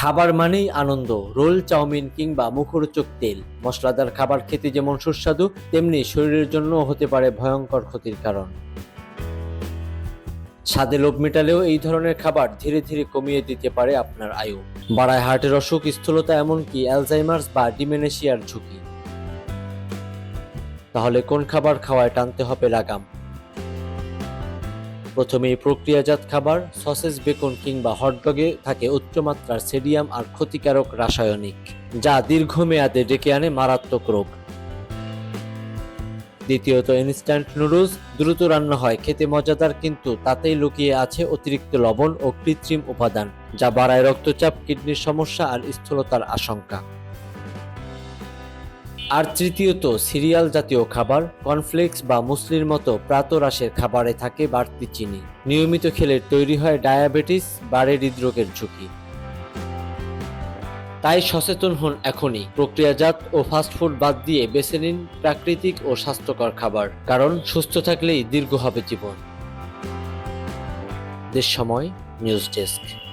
খাবার মানেই আনন্দ, role, chowmein কিংবা মুখরোচক তেল। মশলাদার খাবার খেতে যেমন সুস্বাদু, তেমনি শরীরের জন্য হতে পারে ভয়ঙ্কর ক্ষতির কারণ। স্বাদে লোভ মেটালেও এই ধরনের খাবার ধীরে ধীরে কমিয়ে দিতে পারে আপনার আয়ু। বাড়ায় হার্টের অসুখ, স্থূলতা এমনকি অ্যালজাইমার্স বা ডিমেনেশিয়ার ঝুঁকি। তাহলে কোন খাবার খাওয়ায় টানতে হবে লাগাম? প্রথমেই প্রক্রিয়াজাত খাবার, সসেজ বেকন কিংবা হটডগে থাকে উচ্চমাত্রার সেডিয়াম আর ক্ষতিকারক রাসায়নিক, যা দীর্ঘমেয়াদে ডেকে আনে মারাত্মক রোগ। দ্বিতীয়ত ইনস্ট্যান্ট নুডলস দ্রুত রান্না হয়, খেতে মজাদার কিন্তু তাতেই লুকিয়ে আছে অতিরিক্ত লবণ ও কৃত্রিম উপাদান, যা বাড়ায় রক্তচাপ, কিডনির সমস্যা আর স্থূলতার আশঙ্কা। আর তৃতীয়ত, সিরিয়াল জাতীয় খাবার, কর্নফ্লেক্স বা মুসলির মতো প্রাতরাশের খাবারে থাকে বাড়তি চিনি। নিয়মিত খেলে তৈরি হয় ডায়াবেটিস, বাড়ে হৃদরোগের ঝুঁকি। তাই সচেতন হন এখনই। প্রক্রিয়াজাত ও ফাস্টফুড বাদ দিয়ে বেছে নিন প্রাকৃতিক ও স্বাস্থ্যকর খাবার, কারণ সুস্থ থাকলেই দীর্ঘ হবে জীবন। দেশ সময়, নিউজ ডেস্ক।